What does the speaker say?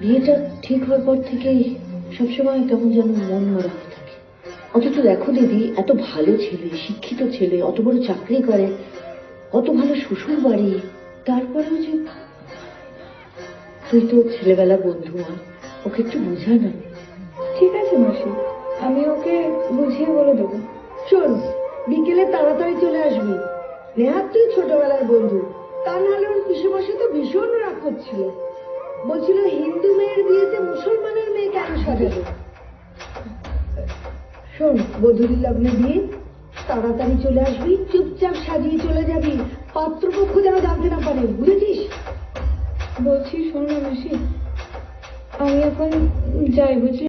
বিয়েটা ঠিক হওয়ার পর থেকেই সবসময় কেমন যেন মন মরা হয়ে থাকে। অথচ দেখো দিদি, এত ভালো ছেলে, শিক্ষিত ছেলে, অত বড় চাকরি করে, অত ভালো শ্বশুর বাড়ি তারপরেও যে তুই তো ছেলেবেলা বন্ধু, আর ওকে একটু বোঝা না। ঠিক আছে, মাসি। আমি ওকে বুঝিয়ে বলে দেবো। শোন, বিকেলে তাড়াতাড়ি চলে আসবি। নেহাত তুই ছোটবেলার বন্ধু। তা নাহলে ওর পিসেমশাই তো ভীষণ রাগ করছিল। বলছিল, হিন্দু মেয়ের বিয়েতে মুসলমানের মেয়ে কেন সাজাবে? শোন বধুরি লগ্নে বিয়ে তাড়াতাড়ি চলে আসবি, চুপচাপ সাজিয়ে চলে যাবি। পাত্রপক্ষ যেন জানতে না পারে, বুঝেছিস? বলছি, শোন না, মাসি। আমি এখন যাই, বুঝলি?